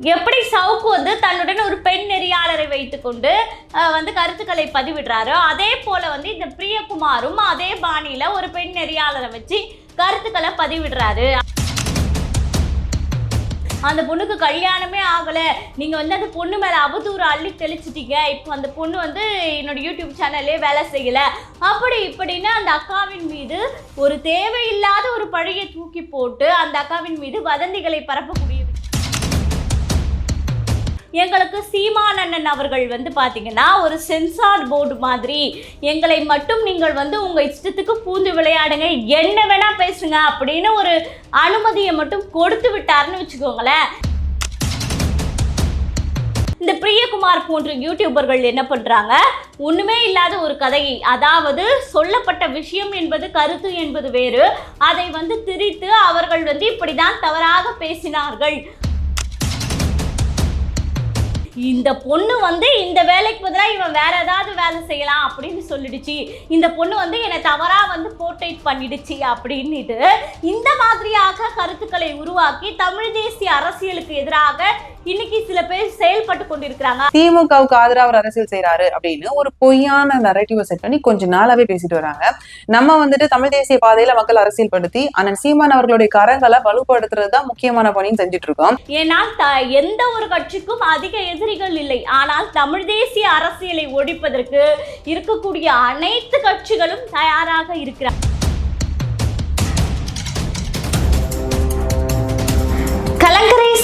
எப்படி சவுக்கு வந்து தன்னுடன் ஒரு பெண் நெறியாளரை வைத்துக்கொண்டு வந்து கருத்துக்களை பதிவிடுறாரோ அதே போல வந்து இந்த பிரியகுமாரும் அதே பாணியில ஒரு பெண் நெறியாளரை வச்சு கருத்துக்களை பதிவிடுறாரு. அந்த பொண்ணுக்கு கல்யாணமே ஆகலை. நீங்கள் வந்து அந்த பொண்ணு மேலே அவதூறு அள்ளி தெளிச்சிட்டீங்க. இப்போ அந்த பொண்ணு வந்து என்னோட யூடியூப் சேனல்லே வேலை செய்யல. அப்படி இப்படின்னு அந்த அக்காவின் மீது ஒரு தேவையில்லாத ஒரு பழியை தூக்கி போட்டு அந்த அக்காவின் மீது வதந்திகளை பரப்பக்கூடிய எங்களுக்கு சீமானண்ணன் அவர்கள் வந்து பார்த்தீங்கன்னா ஒரு சென்சார் போர்டு மாதிரி. எங்களை மட்டும் நீங்கள் வந்து உங்கள் இஷ்டத்துக்கு பூந்து விளையாடுங்க. என்ன வேணால் பேசுங்க அப்படின்னு ஒரு அனுமதியை மட்டும் கொடுத்து விட்டாருன்னு வச்சுக்கோங்களேன். இந்த பிரியகுமார் போன்ற யூடியூபர்கள் என்ன பண்ணுறாங்க ஒன்றுமே இல்லாத ஒரு கதையை அதாவது சொல்லப்பட்ட விஷயம் என்பது கருத்து என்பது வேறு. அதை வந்து திரித்து அவர்கள் வந்து இப்படிதான் தவறாக பேசினார்கள். இந்த பொண்ணு வந்து இந்த வேலைக்கு பதிலாக இவன் வேற ஏதாவது வேலை செய்யலாம் அப்படின்னு சொல்லிடுச்சு. இந்த பொண்ணு வந்து என்னை தவறா வந்து போர்ட்ரேட் பண்ணிடுச்சு அப்படின்னுட்டு இந்த மாதிரியாக கருத்துக்களை உருவாக்கி தமிழ் தேசிய அரசியலுக்கு எதிராக இன்னைக்கு சில பேர் செயல்பட்டு கொண்டிருக்கிறாங்க. திமுகவுக்கு ஆதரவா அவர் அரசியல் செய்யறாரு அப்படின்னு ஒரு பொய்யான நரேட்டிவ செட் பண்ணி கொஞ்ச நாளாவே பேசிட்டு வராங்க. நம்ம வந்துட்டு தமிழ் தேசிய பாதையில மக்கள் அரசியல் படுத்தி அண்ணன் சீமான் அவர்களுடைய கரங்களை வலுப்படுத்துறது தான் முக்கியமான பணின்னு செஞ்சுட்டு இருக்கோம். ஏன்னா த எந்த ஒரு கட்சிக்கும் அதிக எதிரிகள் இல்லை. ஆனால் தமிழ் தேசிய அரசியலை ஒழிப்பதற்கு இருக்கக்கூடிய அனைத்து கட்சிகளும் தயாராக இருக்கிறார்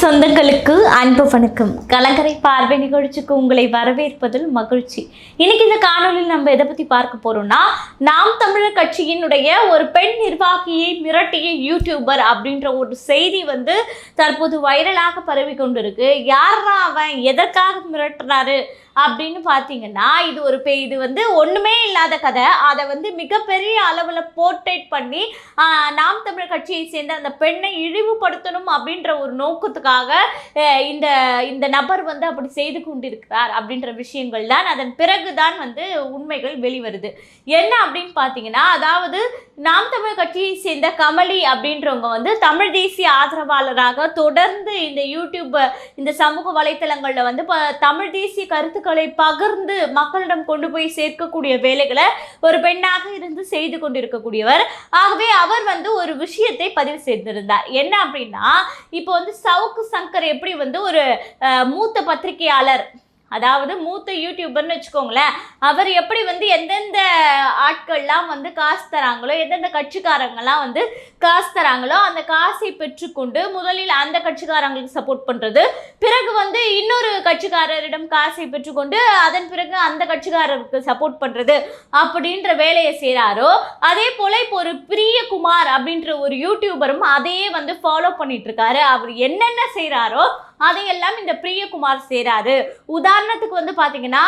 சொந்தங்களுக்கு அன்பு வணக்கம் கலங்கரை பார்வை நிகழ்ச்சிக்கு உங்களை வரவேற்பதில் மகிழ்ச்சி. இன்னைக்கு இந்த காணொலியில் நம்ம எதை பத்தி பார்க்க போறோம்னா நாம் தமிழர் கட்சியினுடைய ஒரு பெண் நிர்வாகியை மிரட்டிய யூடியூபர் அப்படின்ற ஒரு செய்தி வந்து தற்போது வைரலாக பரவி கொண்டிருக்கு. யாரா அவன்? எதற்காக மிரட்டுறாரு? அப்படின்னு பார்த்தீங்கன்னா இது ஒரு பெ இது வந்து ஒன்றுமே இல்லாத கதை. அதை வந்து மிகப்பெரிய அளவில் போர்ட்ரேட் பண்ணி நாம் தமிழர் கட்சியை சேர்ந்த அந்த பெண்ணை இழிவுபடுத்தணும் அப்படின்ற ஒரு நோக்கத்துக்கு அஹ், இந்த இந்த நபர் வந்து அப்படி செய்து கொண்டிருக்கிறார் அப்படின்ற விஷயங்கள் தான். அதன் பிறகுதான் வந்து உண்மைகள் வெளிவருது. என்ன அப்படின்னு பார்த்தீங்கன்னா அதாவது நாம் தமிழ் கட்சியை சேர்ந்த கமலி அப்படின்றவங்க வந்து தமிழ் தேசிய ஆதரவாளராக தொடர்ந்து இந்த யூடியூப் இந்த சமூக வலைத்தளங்களில் வந்து ப- தமிழ் தேசிய கருத்துக்களை பகிர்ந்து மக்களிடம் கொண்டு போய் சேர்க்கக்கூடிய வேலைகளை ஒரு பெண்ணாக இருந்து செய்து கொண்டிருக்கக்கூடியவர். ஆகவே அவர் வந்து ஒரு விஷயத்தை பதிவு செய்திருந்தார். என்ன அப்படின்னா இப்போ வந்து சவுக்கு சங்கர் எப்படி வந்து ஒரு மூத்த பத்திரிகையாளர் அதாவது மூத்த யூடியூபர்னு வச்சுக்கோங்களேன் அவர் எப்படி வந்து எந்தெந்த ஆட்கள்லாம் வந்து காசு தராங்களோ எந்தெந்த கட்சிக்காரங்கெல்லாம் வந்து காசு தராங்களோ அந்த காசை பெற்றுக்கொண்டு முதலில் அந்த கட்சிக்காரங்களுக்கு சப்போர்ட் பண்ணுறது பிறகு வந்து இன்னொரு கட்சிக்காரரிடம் காசை பெற்றுக்கொண்டு அதன் பிறகு அந்த கட்சிக்காரருக்கு சப்போர்ட் பண்ணுறது அப்படின்ற வேலையை செய்கிறாரோ அதே போல் இப்போ ஒரு பிரியகுமார் அப்படின்ற ஒரு யூடியூபரும் அதையே வந்து ஃபாலோ பண்ணிட்டு இருக்காரு. அவர் என்னென்ன செய்கிறாரோ அதையெல்லாம் இந்த பிரியகுமார் சேராரு உதாரணத்துக்கு வந்து பார்த்தீங்கன்னா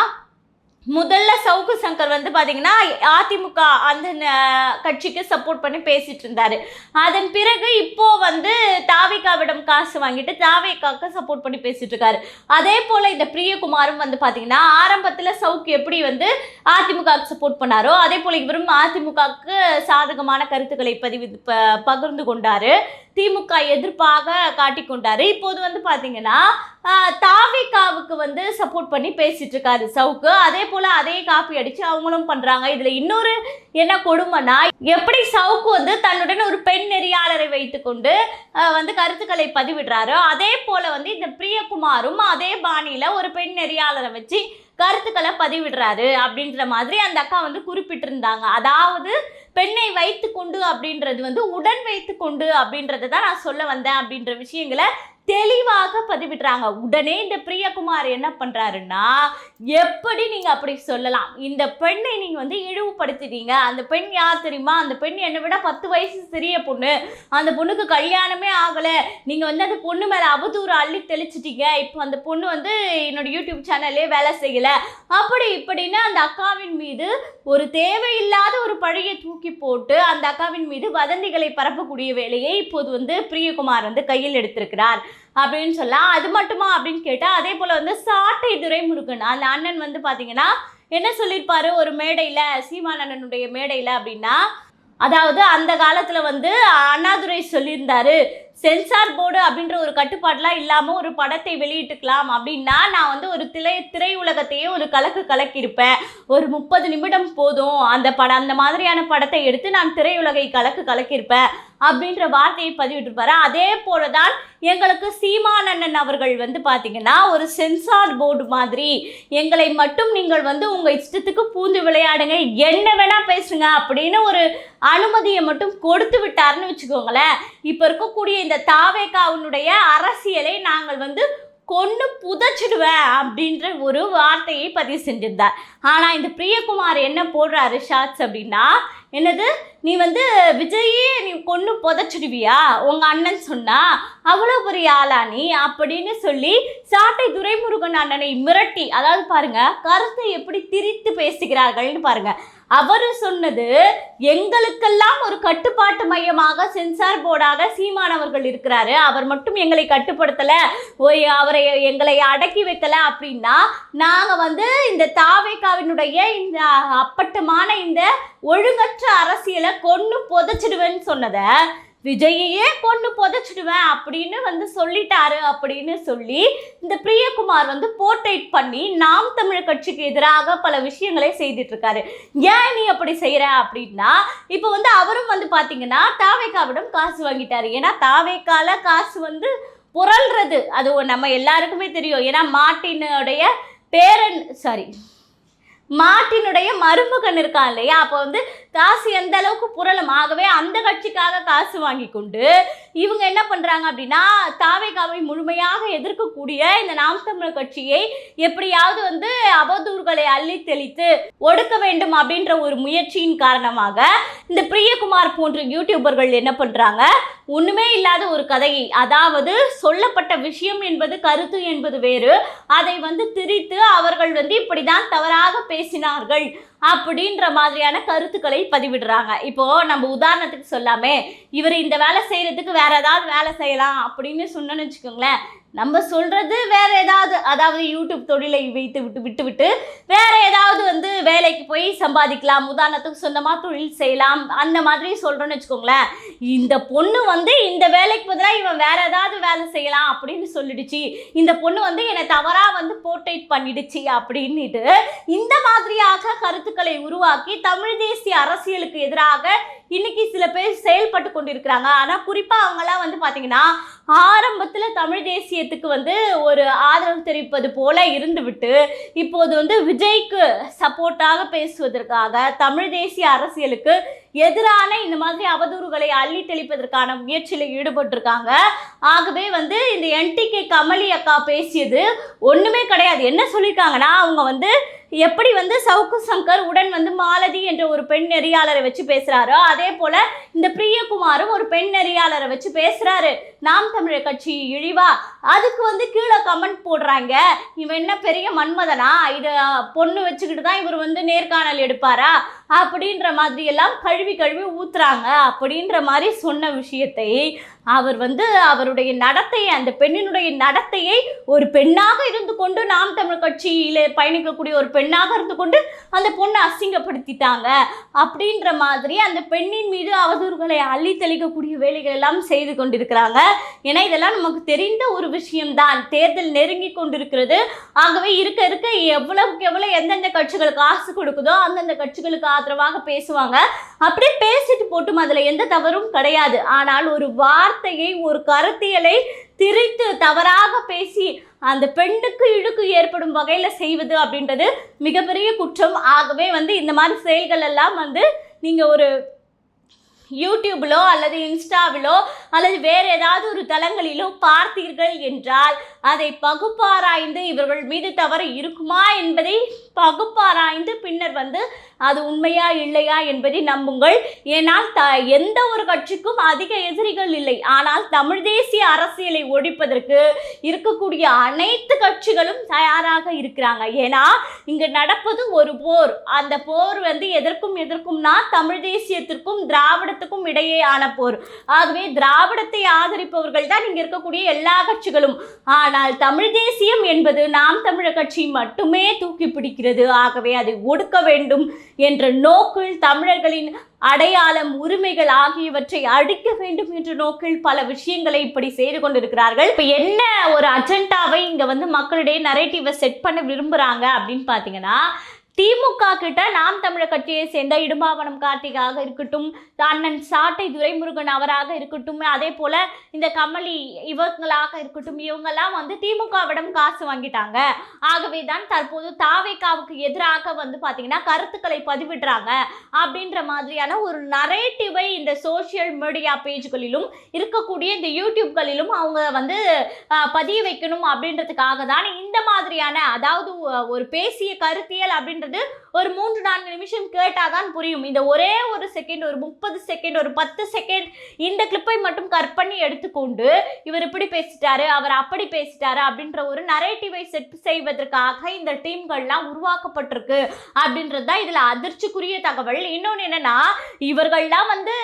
முதல்ல சவுக்கு சங்கர் வந்து பார்த்தீங்கன்னா அதிமுக அந்த ந- கட்சிக்கு சப்போர்ட் பண்ணி பேசிட்டு இருந்தாரு. அதன் பிறகு இப்போ வந்து தாவிகாவிடம் காசு வாங்கிட்டு தாவிகாக்கு சப்போர்ட் பண்ணி பேசிட்டு இருக்காரு. அதே போல இந்த பிரியகுமாரும் வந்து பார்த்தீங்கன்னா ஆரம்பத்தில் சவுக்கு எப்படி வந்து அதிமுகவுக்கு சப்போர்ட் பண்ணாரோ அதே போல இவரும் அதிமுகவுக்கு சாதகமான கருத்துக்களை பதிவு ப- பகிர்ந்து கொண்டாரு. திமுக எதிர்ப்பாக காட்டிக்கொண்டாரு இப்போது வந்து பார்த்தீங்கன்னா தாவிகாவுக்கு வந்து சப்போர்ட் பண்ணி பேசிட்டு இருக்காரு சவுக்கு. அதே போல அதே காப்பி அடிச்சு அவங்களும் பண்றாங்க. இதுல இன்னொரு என்ன கொடுமைனா எப்படி சவுக்கு வந்து தன்னுடன் ஒரு பெண் நெறியாளரை வைத்துக்கொண்டு வந்து கருத்துக்களை பதிவிடுறாரோ அதே போல வந்து இந்த பிரியகுமாரும் அதே பாணியில ஒரு பெண் நெறியாளரை வச்சு கருத்துக்களை பதிவிடுறாரு அப்படின்ற மாதிரி அந்த அக்கா வந்து குறிப்பிட்டிருந்தாங்க. அதாவது பெண்ணை வைத்து கொண்டு அப்படின்றது வந்து உடன் வைத்து கொண்டு அப்படின்றத தான் நான் சொல்ல வந்தேன் அப்படின்ற விஷயங்களை தெளிவாக பதிவிடுறாங்க. உடனே இந்த பிரியகுமார் என்ன பண்ணுறாருன்னா எப்படி நீங்கள் அப்படி சொல்லலாம்? இந்த பெண்ணை நீங்கள் வந்து இழிவுபடுத்திட்டீங்க. அந்த பெண் யார் தெரியுமா? அந்த பெண் என்னை விட பத்து வயசு சிறிய பொண்ணு. அந்த பொண்ணுக்கு கல்யாணமே ஆகலை. நீங்கள் வந்து அந்த பொண்ணு மேலே அவதூறு அள்ளி தெளிச்சிட்டீங்க. இப்போ அந்த பொண்ணு வந்து என்னோட யூடியூப் சேனல்லே வேலை செய்யலை. அப்படி இப்படின்னு அந்த அக்காவின் மீது ஒரு தேவையில்லாத ஒரு பழியை தூக்கி போட்டு அந்த அக்காவின் மீது வதந்திகளை பரப்பக்கூடிய வேலையை இப்போது வந்து பிரியகுமார் வந்து கையில் எடுத்திருக்கிறார். அப்படின்னு சொல்லலாம் அது மட்டுமா அப்படின்னு கேட்டால் அதே போல் வந்து சாட்டை துரைமுருகன். அந்த அண்ணன் வந்து பார்த்தீங்கன்னா என்ன சொல்லியிருப்பாரு ஒரு மேடையில் சீமான் அண்ணனுடைய மேடையில் அப்படின்னா அதாவது அந்த காலத்தில் வந்து அண்ணாதுரை சொல்லியிருந்தாரு. சென்சார் போர்டு அப்படின்ற ஒரு கட்டுப்பாடுலாம் இல்லாமல் ஒரு படத்தை வெளியிட்டுக்கலாம் அப்படின்னா நான் வந்து ஒரு திரை திரையுலகத்தையே ஒரு கலக்கு கலக்கியிருப்பேன். ஒரு முப்பது நிமிடம் போதும். அந்த படம் அந்த மாதிரியான படத்தை எடுத்து நான் திரையுலகை கலக்கு கலக்கியிருப்பேன் அப்படின்ற வார்த்தையை பதிவிட்டிருப்பாரு. அதே போல தான் எங்களுக்கு சீமானண்ணன் அவர்கள் வந்து பார்த்தீங்கன்னா ஒரு சென்சார் போர்டு மாதிரி எங்களை மட்டும் நீங்கள் வந்து உங்கள் இஷ்டத்துக்கு பூந்து விளையாடுங்க என்ன வேணால் பேசுங்க அப்படின்னு ஒரு அனுமதியை மட்டும் கொடுத்து விட்டாருன்னு வச்சுக்கோங்களேன். இப்போ இருக்கக்கூடிய இந்த இந்த தாவேகாவினுடைய அரசியலை நாங்கள் வந்து கொண்டு புதைச்சிடுவேன் அப்படின்ற ஒரு வார்த்தையை பதிவு செஞ்சிருந்தார். ஆனால் இந்த பிரியகுமார் என்ன போடுறாரு ஷார்ட்ஸ் அப்படின்னா என்னது? நீ வந்து விஜயே நீ கொண்டு புதைச்சிடுவியா? உங்கள் அண்ணன் சொன்னா அவ்வளோ பெரிய ஆளா நீ? அப்படின்னு சொல்லி சாட்டை துரைமுருகன் அண்ணனை மிரட்டி அதாவது பாருங்க கருத்தை எப்படி திரித்து பேசுகிறார்கள்னு பாருங்க. அவர் சொன்னது எங்களுக்கெல்லாம் ஒரு கட்டுப்பாட்டு மையமாக சென்சார் போர்டாக சீமானவர்கள் இருக்கிறாரு. அவர் மட்டும் எங்களை கட்டுப்படுத்தல ஓய் அவரை எங்களை அடக்கி வைக்கல அப்படின்னா நாங்கள் வந்து இந்த தாவேக்காவினுடைய இந்த அப்பட்டமான இந்த ஒழுங்கற்ற அரசியலை கொண்டு புதைச்சிடுவேன்னு சொன்னதை விஜயையே கொண்டு புதைச்சிடுவேன் அப்படின்னு வந்து சொல்லிட்டாரு அப்படின்னு சொல்லி இந்த பிரியகுமார் வந்து போர்ட்ரேட் பண்ணி நாம் தமிழர் கட்சிக்கு எதிராக பல விஷயங்களை செய்துட்டு இருக்காரு ஏன் நீ அப்படி செய்கிற அப்படின்னா இப்போ வந்து அவரும் வந்து பார்த்தீங்கன்னா தாவேக்காவிடம் காசு வாங்கிட்டாரு. ஏன்னா தாவேக்கால காசு வந்து புரள்றது. அது ஒ- நம்ம எல்லாருக்குமே தெரியும். ஏன்னா மாட்டினுடைய பேரன் சாரி மாட்டினுடைய மருமகன் இருக்கான் இல்லையா? அப்போ வந்து காசு எந்த அளவுக்கு புரளும்? ஆகவே அந்த கட்சிக்காக காசு வாங்கி கொண்டு இவங்க என்ன பண்ணுறாங்க அப்படின்னா தாவேகாவை முழுமையாக எதிர்க்கக்கூடிய இந்த நாம் தமிழர் கட்சியை எப்படியாவது வந்து அவதூறுகளை அள்ளி தெளித்து ஒடுக்க வேண்டும் அப்படின்ற ஒரு முயற்சியின் காரணமாக இந்த பிரியகுமார் போன்ற யூடியூபர்கள் என்ன பண்ணுறாங்க ஒன்றுமே இல்லாத ஒரு கதையை அதாவது சொல்லப்பட்ட விஷயம் என்பது கருத்து என்பது வேறு. அதை வந்து திரித்து அவர்கள் வந்து இப்படிதான் தவறாக பேசினார்கள் அப்படின்ற மாதிரியான கருத்துக்களை பதிவிடுறாங்க. இப்போ நம்ம உதாரணத்துக்கு சொல்லாமே இவர் இந்த வேலை செய்யறதுக்கு வேற ஏதாவது வேலை செய்யலாம் அப்படின்னு சொன்னோன்னு வச்சுக்கோங்களேன். நம்ம சொல்றது வேற ஏதாவது அதாவது யூடியூப் தொழிலை வைத்து விட்டு விட்டு விட்டு வேற ஏதாவது வேலைக்கு போய் சம்பாதிக்கலாம் உதாரணத்துக்கு சொந்தமாக தொழில் செய்யலாம் அந்த மாதிரி சொல்கிறோன்னு வச்சுக்கோங்களேன். இந்த பொண்ணு வந்து இந்த வேலைக்கு பதிலாக இவன் வேறு ஏதாவது வேலை செய்யலாம் அப்படின்னு சொல்லிடுச்சு. இந்த பொண்ணு வந்து என்னை தவறாக வந்து போர்ட்ரேட் பண்ணிடுச்சு அப்படின்னுட்டு இந்த மாதிரியாக கருத்துக்களை உருவாக்கி தமிழ் தேசிய அரசியலுக்கு எதிராக இன்னைக்கு சில பேர் செயல்பட்டு கொண்டிருக்கிறாங்க. ஆனால் குறிப்பாக அவங்களாம் வந்து பார்த்தீங்கன்னா ஆரம்பத்தில் தமிழ் தேசியத்துக்கு வந்து ஒரு ஆதரவு தெரிவிப்பது போல இருந்துவிட்டு இப்போது வந்து விஜய்க்கு சப்போர்ட்டாக பேசுவதற்காக தமிழ் தேசிய அரசியலுக்கு எதிரான இந்த மாதிரி அவதூறுகளை அள்ளி தெளிப்பதற்கான முயற்சியில் ஈடுபட்டிருக்காங்க. ஆகவே வந்து இந்த என்டிகே கமலி அக்கா பேசியது ஒன்றுமே கிடையாது. என்ன சொல்லியிருக்காங்கன்னா அவங்க வந்து எப்படி வந்து சவுக்கு சங்கர் உடன் வந்து மாலதி என்ற ஒரு பெண் நெறியாளரை வச்சு பேசுறாரோ அதே போல இந்த பிரியகுமாரும் ஒரு பெண் நெறியாளரை வச்சு பேசுறாரு. நாம் தமிழர் கட்சி இழிவா? அதுக்கு வந்து கீழே கமெண்ட் போடுறாங்க. இவன் என்ன பெரிய மன்மதனா? இது பொண்ணு வச்சுக்கிட்டு தான் இவர் வந்து நேர்காணல் எடுப்பாரா? அப்படின்ற மாதிரி எல்லாம் கழுவி கழுவி ஊத்துறாங்க. அப்படின்ற மாதிரி சொன்ன விஷயத்தை அவர் வந்து அவருடைய நடத்தையை அந்த பெண்ணினுடைய நடத்தையை ஒரு பெண்ணாக இருந்து கொண்டு நாம் தமிழ் கட்சியில் பயணிக்கக்கூடிய ஒரு பெண்ணாக இருந்து கொண்டு அந்த பொண்ணை அசிங்கப்படுத்திட்டாங்க. அப்படின்ற மாதிரி அந்த பெண்ணின் மீது அவதூறுகளை அள்ளி தெளிக்கக்கூடிய வேலைகள் எல்லாம் செய்து கொண்டிருக்கிறாங்க. ஏன்னா இதெல்லாம் நமக்கு தெரிந்த ஒரு விஷயம்தான். தேர்தல் நெருங்கி கொண்டிருக்கிறது. ஆகவே இருக்க இருக்க எவ்வளவுக்கு எவ்வளவு எந்தெந்த கட்சிகளுக்கு காசு கொடுக்குதோ அந்தந்த கட்சிகளுக்கு ஆதரவாக பேசுவாங்க. அப்படியே பேசிட்டு போட்டும் அதுல எந்த தவறும் கிடையாது. ஆனால் ஒரு வார்த்தையை ஒரு கருத்தியலை திரித்து தவறாக பேசி அந்த பெண்ணுக்கு இழுக்கு ஏற்படும் வகையில் செய்வது அப்படின்றது மிகப்பெரிய குற்றம். ஆகவே வந்து இந்த மாதிரி செயல்கள் எல்லாம் வந்து நீங்கள் ஒரு யூடியூபிலோ அல்லது இன்ஸ்டாவிலோ அல்லது வேறு ஏதாவது ஒரு தளங்களிலோ பார்த்தீர்கள் என்றால் அதை பகுப்பாராய்ந்து இவர்கள் மீது தவறு இருக்குமா என்பதை பகுப்பாராய்ந்து பின்னர் வந்து அது உண்மையா இல்லையா என்பதை நம்புங்கள். ஏனால் த எந்த ஒரு கட்சிக்கும் அதிக எதிரிகள் இல்லை. ஆனால் தமிழ் தேசிய அரசியலை ஒழிப்பதற்கு இருக்கக்கூடிய அனைத்து கட்சிகளும் தயாராக இருக்கிறாங்க. ஏன்னா இங்கு நடப்பது ஒரு போர். அந்த போர் வந்து எதற்கும் எதற்கும்னா தமிழ் தேசியத்திற்கும் திராவிட திராவிடத்துக்கும் இடையேயான போர். ஆகவே திராவிடத்தை ஆதரிப்பவர்கள் தான் இங்கே இருக்கக்கூடிய எல்லா கட்சிகளும். ஆனால் தமிழ் தேசியம் என்பது நாம் தமிழர் கட்சி மட்டுமே தூக்கி பிடிக்கிறது. ஆகவே அதை ஒடுக்க வேண்டும் என்ற நோக்கில் தமிழர்களின் அடையாளம் உரிமைகள் ஆகியவற்றை அழிக்க வேண்டும் என்ற நோக்கில் பல விஷயங்களை இப்படி செய்து கொண்டிருக்கிறார்கள். இப்போ என்ன ஒரு அஜெண்டாவை இங்கே வந்து மக்களிடையே நரேட்டிவை செட் பண்ண விரும்புறாங்க அப்படின்னு பார்த்தீங்கன்னா திமுக கிட்ட நாம் தமிழர் கட்சியை சேர்ந்த இடும்பாவனம் கார்த்திகாக இருக்கட்டும் அண்ணன் சாட்டை துரைமுருகன் அவராக இருக்கட்டும் அதே போல இந்த கமலி இவங்களாக இருக்கட்டும் இவங்கெல்லாம் வந்து திமுகவிடம் காசு வாங்கிட்டாங்க. ஆகவே தான் தற்போது தாவேக்காவுக்கு எதிராக வந்து பார்த்தீங்கன்னா கருத்துக்களை பதிவிடுறாங்க அப்படின்ற மாதிரியான ஒரு நரேட்டிவை இந்த சோஷியல் மீடியா பேஜ்களிலும் இருக்கக்கூடிய இந்த யூடியூப்களிலும் அவங்க வந்து பதிய வைக்கணும் அப்படின்றதுக்காக தான் இந்த மாதிரியான அதாவது ஒரு பேசிய கருத்தியல் அப்படின்றது എന്നിട്ട് ஒரு மூன்று நான்கு நிமிஷம் கேட்டாதான் புரியும். இந்த ஒரே ஒரு செகண்ட் ஒரு முப்பது செகண்ட் ஒரு பத்து செகண்ட் இந்த கிளிப்பை மட்டும் கட் பண்ணி எடுத்துக்கொண்டு இவர் இப்படி பேசிட்டாரு அவர் அப்படி பேசிட்டாரு அப்படின்ற ஒரு நரேட்டிவை செட் செய்வதற்காக இந்த டீம்கள்லாம் உருவாக்கப்பட்டிருக்கு அப்படின்றது தான் இதில் அதிர்ச்சிக்குரிய தகவல். இன்னொன்று என்னன்னா இவர்கள்லாம் வந்து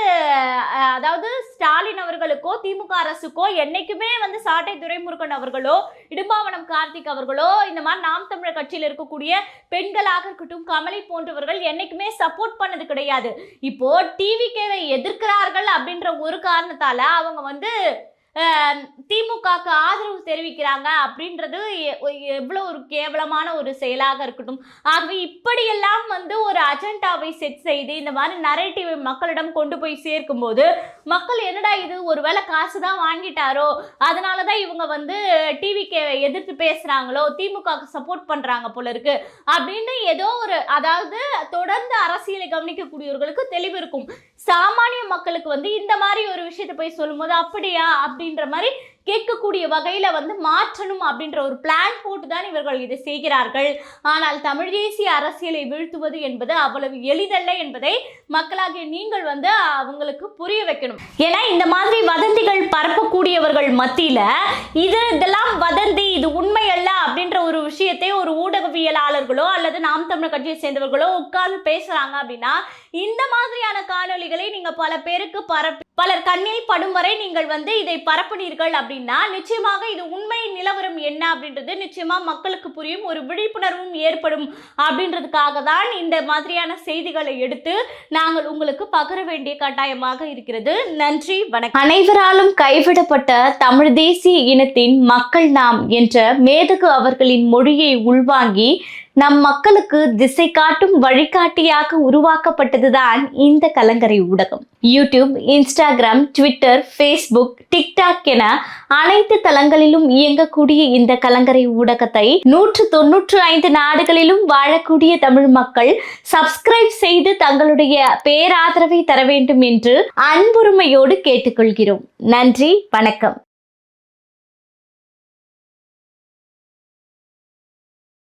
அதாவது ஸ்டாலின் அவர்களுக்கோ திமுக அரசுக்கோ என்னைக்குமே வந்து சாட்டை துரைமுருகன் அவர்களோ இடும்பாவனம் கார்த்திக் அவர்களோ இந்த மாதிரி நாம் தமிழர் கட்சியில் இருக்கக்கூடிய பெண்களாக இருக்கட்டும் கமலை போன்றவர்கள் என்னைக்குமே சப்போர்ட் பண்ணது கிடையாது. இப்போ டிவிகேவை எதிர்க்கிறார்கள் அப்படின்ற ஒரு காரணத்தால அவங்க வந்து திமுகவுக்கு திமுகக்கு ஆதரவு தெரிவிக்கிறாங்க அப்படின்றது எவ்வளோ ஒரு கேவலமான ஒரு செயலாக இருக்கட்டும். ஆகவே இப்படியெல்லாம் வந்து ஒரு அஜெண்டாவை செட் செய்து இந்த மாதிரி நரேட்டிவை மக்களிடம் கொண்டு போய் சேர்க்கும்போது மக்கள் என்னடா இது? ஒருவேளை காசு தான் வாங்கிட்டாரோ? அதனால தான் இவங்க வந்து டிவிக்கு எதிர்த்து பேசுகிறாங்களோ திமுகவுக்கு சப்போர்ட் பண்ணுறாங்க போல இருக்கு. அப்படின்னு ஏதோ ஒரு அதாவது தொடர்ந்து அரசியலை கவனிக்கக்கூடியவர்களுக்கு தெளிவு இருக்கும். சாமானிய மக்களுக்கு வந்து இந்த மாதிரி ஒரு விஷயத்தை போய் சொல்லும்போது அப்படியா? அப்படி அப்படின்ற மாதிரி கேட்கக்கூடிய வகையில் வந்து மாற்றணும் அப்படின்ற ஒரு பிளான் போட்டு தான் இவர்கள் இதை செய்கிறார்கள். ஆனால் தமிழ் தேசிய அரசியலை வீழ்த்துவது என்பது அவ்வளவு எளிதல்ல என்பதை மக்களாகிய நீங்கள் வந்து அவங்களுக்கு புரிய வைக்கணும். ஏன்னா இந்த மாதிரி வதந்திகள் பரப்பக்கூடியவர்கள் மத்தியில இது இதெல்லாம் வதந்தி இது உண்மை அல்ல அப்படின்ற ஒரு விஷயத்தை ஒரு ஊடகவியலாளர்களோ அல்லது நாம் தமிழர் கட்சியை சேர்ந்தவர்களோ உட்கார்ந்து பேசுறாங்க அப்படின்னா இந்த மாதிரியான காணொளிகளை நீங்கள் பல பேருக்கு பரப்பி பலர் கண்ணில் படும் வரை நீங்கள் வந்து இதை பரப்புனீர்கள் அப்படின்னா நிச்சயமாக இது உண்மை நிலவரம் என்ன அப்படின்றது நிச்சயமா மக்களுக்கு புரியும் ஒரு விழிப்புணர்வும் ஏற்படும் அப்படின்றதுக்காக தான் இந்த மாதிரியான செய்திகளை எடுத்து நாங்கள் உங்களுக்கு பகிர வேண்டிய கட்டாயமாக இருக்கிறது. நன்றி வணக்கம். அனைவராலும் கைவிடப்பட்ட தமிழ் தேசிய இனத்தின் மக்கள் நாம் என்ற மேதகு அவர்களின் மொழியை உள்வாங்கி நம் மக்களுக்கு திசை காட்டும் வழிகாட்டியாக உருவாக்கப்பட்டதுதான் இந்த கலங்கரை ஊடகம். YouTube Instagram Twitter Facebook TikTok என அனைத்து தளங்களிலும் இயங்கக்கூடிய இந்த கலங்கரை ஊடகத்தை நூற்று தொன்னூற்று ஐந்து நாடுகளிலும் வாழக்கூடிய தமிழ் மக்கள் சப்ஸ்கிரைப் செய்து தங்களுடைய பேராதரவை தர வேண்டும் என்று அன்புரிமையோடு கேட்டுக்கொள்கிறோம். நன்றி வணக்கம்.